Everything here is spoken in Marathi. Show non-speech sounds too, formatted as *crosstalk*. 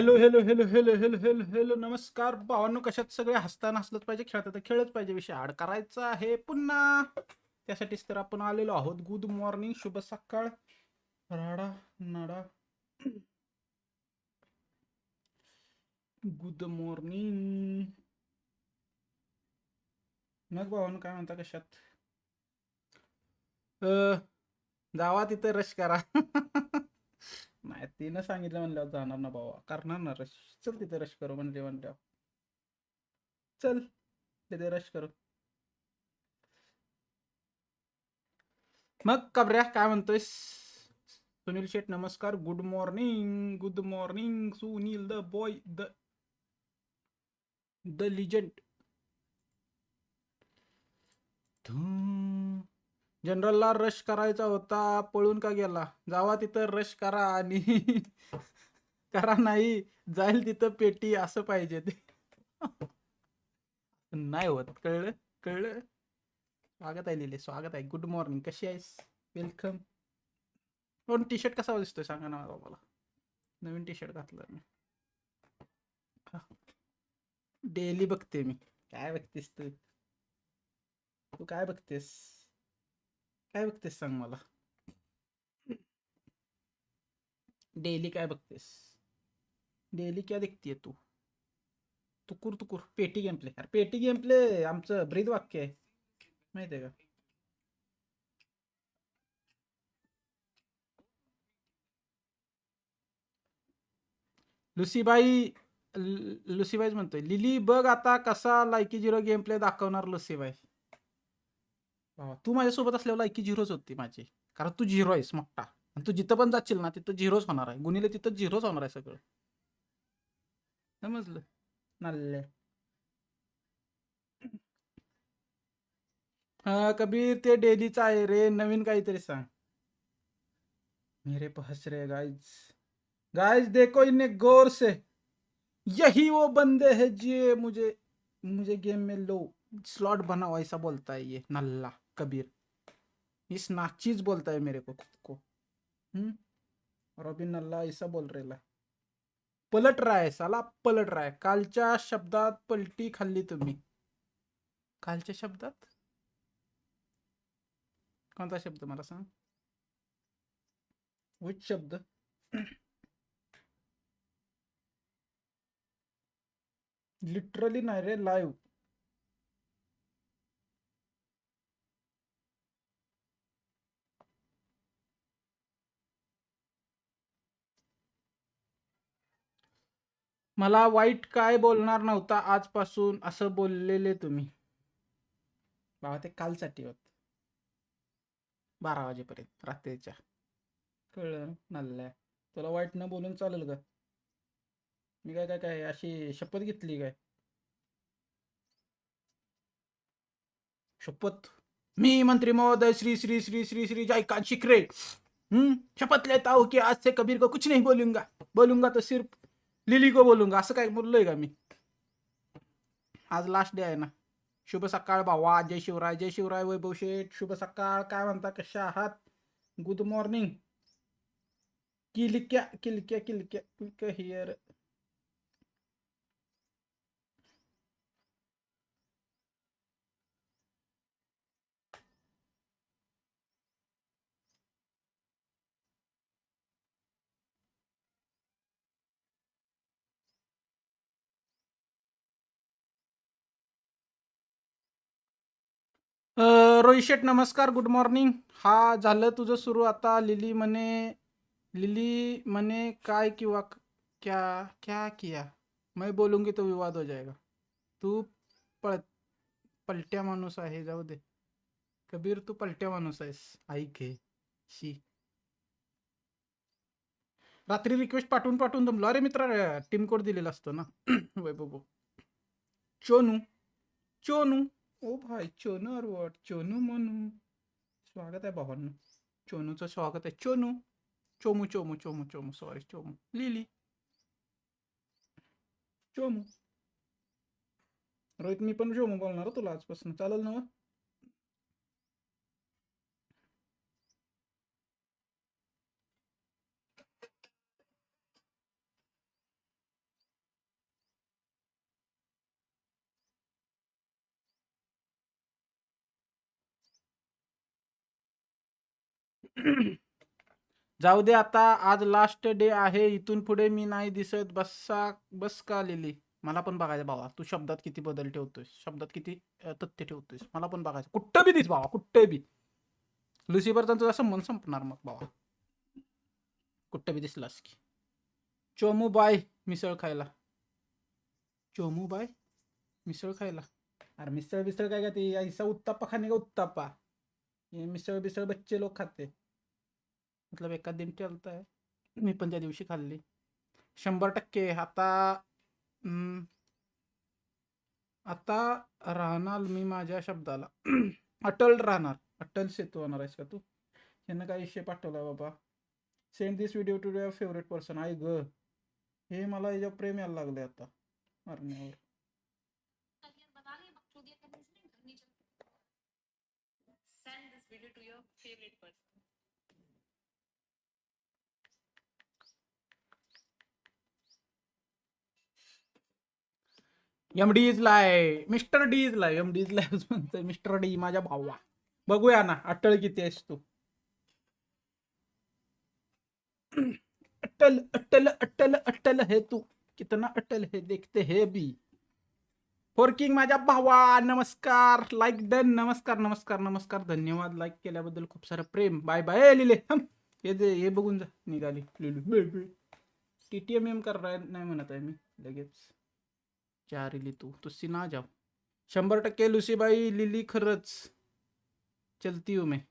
Hello hello hello hello hello hello hello नमस्कार. भावांनो कशात सगळे हसताना हसलंच पाहिजे खेळता तर खेळच पाहिजे. विषय आड करायचा आहे पुन्हा. त्यासाठीच तर आपण आलेलो आहोत. गुड मॉर्निंग शुभ सकाळ. राडा नाडा. गुड मॉर्निंग मग भावांनो काय म्हणता कशात? जावा तिथं रश करा. *laughs* नाही तिनं सांगितलं म्हणल्यावर जाणार ना भावा. करणार ना रश चल तिथे रश करू म्हणले म्हणल्यावर. चल तिथे रश करू. मग कबऱ्या काय म्हणतोयस? सुनील शेठ नमस्कार. Good morning good morning Sunil the boy the the legend जनरलला rush करायचा होता पळून का गेला? जावा तिथं रश करा आणि *laughs* करा नाही जाईल तिथं पेटी असं पाहिजे ते. *laughs* नाही होत. कळलं? कळलं? स्वागत आहे लिहिले स्वागत आहे. गुड मॉर्निंग कशी आहेस? वेलकम पण टी शर्ट कसा दिसतोय? सांगा ना मला. नवीन टी शर्ट घातलं मी. *laughs* डेली बघते मी. काय बघतेस तू? तू काय बघतेस? काय बघतेस सांग मला? डेली काय बघतेस? डेली क्या दिखतीये तू? तुकूर तुकुर पेटी गेम प्ले. अरे पेटी गेम प्ले आमचं ब्रीद वाक्य आहे. माहिती आहे का? लुसीबाई लुसीबाईच म्हणतोय लिली बघ आता कसा लायकी झिरो गेम प्ले दाखवणार लुसीबाई. वा, तू माझ्यासोबत असल्यावर लायकी झिरोच होती माझी. कारण तू झिरो आहेस मोठा. आणि तू जिथं पण जाशील ना तिथं झिरोच होणार आहे. गुणिले तिथं झिरोच होणार आहे सगळं. समजलं? नल्ले. हा कबीर ते डेलीचं आहे रे. नवीन काहीतरी सांग. मेरे पे हंस रहे गाइस गाइस देखो इन्हें गौर से. यही वो बंदे हैं जो मुझे मुझे गेम में लो. स्लॉट बनाओ ऐसा बोलता है ये. नल्ला. कबीर। इस नाचीज बोलता है मेरे को खुद को। हम्म? और अभी ऐसा बोल रहा है। पलट रहा है, साला पलट रहा है। कालच्या शब्दात पलटी खाल्ली तुम्ही। कालच्या शब्दात? कोणता शब्द मला सांग? विच शब्द? लिटरली नाही रे लाईव्ह मला वाईट काय बोलणार नव्हता आजपासून असं बोललेले तुम्ही. बाबा ते कालसाठी होत. बारा वाजेपर्यंत रात्रीच्या. कळलं नल्ल्या. तुला वाईट न बोलून चालेल का? मी काय काय काय अशी शपथ घेतली काय? शपथ? मी मंत्री महोदय श्री श्री श्री श्री श्री जयकांत शिखरे. हम्म शपथ लेता हूं कि आज से कबीर को कुछ नहीं बोलूंगा. बोलूंगा तो सिर्फ लिली को बोलूंगा असं काय बोललोय का मी? आज लास्ट डे आहे ना. शुभ सकाळ भावा. जय शिवराय जय शिवराय वैभव शेठ. शुभ सकाळ. काय म्हणता कशा आहात? गुड मॉर्निंग किलक्या किलक्या किलक्या किलक्या हिअर रोहित शेठ नमस्कार गुड मॉर्निंग हा झालं तुझं सुरू आता? लिली म्हणे लिली म्हणे काय किंवा क्या क्या किया? मैं बोलूंगी तो विवाद हो जाएगा. तू पळ पलट्या माणूस आहे जाऊ दे. कबीर तू पलट्या माणूस आहेस. ऐक हे शी. रात्री रिक्वेस्ट पाठवून पाठवून जमलो अरे मित्र टीम कोड दिलेला असतो ना. *clears throat* वैभव चोनू चोनू. ओ भाई चोनू अरवट चोनू मनू। स्वागत आहे भावांनो। चोनूचं स्वागत आहे चोनू। चोमू चोमू चोमू चोमू सॉरी चोमू। लिली। चोमू। रोहित मी पण चोमू बोलणार तुला आजपासून. चालेल ना *clears throat* जाऊ दे आता आज लास्ट डे आहे इथून पुढे मी नाही दिसत. बसा बस का लिहिली मला पण बघायचं भावा. तू शब्दात किती बदल ठेवतोयस? शब्दात किती तथ्य ठेवतोयस? मला पण बघायचं. कुठं बी दिस भावा कुठं बी. लुसिफरचा तुझा संबंध संपणार मग भावा. कुठं बी दिसलास की. चोमू बाय मिसळ खायला. चोमू बाय मिसळ खायला. अरे मिसळ बिसळ काय का ते ऐसा उत्तापा खाणे का उत्तापा मिसळ बिसळ बच्चे लोक खाते. मतलब एका दिन चलता है मी पण त्या दिवशी खाल्ली. शंभर टक्के. आता हम्म, आता राहणार मी माझ्या शब्दाला. *clears throat* अटल राहणार. अटल सेतू होणार आहेस का तू? यांना काय विषय पाठवला बाबा? Send this video to your favourite person I ग. हे मला याच्या प्रेम यायला लागले आता. मरण्यावर. एम डी आहे. Mister D is M D म्हणतोय मिस्टर डी माझ्या भावा. बघूया ना अटल किती आहेस तू? अटल अटल अटल अटल हे तू. कितना अटल हे देखते हे बी. फोरकिंग माझ्या भावा नमस्कार. लाईक डन नमस्कार नमस्कार नमस्कार. धन्यवाद. लाईक केल्याबद्दल खूप सारं प्रेम. बाय बाय लिले हम हे दे हे बघून जा. निघाली. लिलू. टी टी एम एम कर नाही म्हणत आहे मी. लगेच. चारिली तू. तुझी ना जाऊ शंभर टक्के लुसीबाई लिली खरंच. चलती हूँ मैं.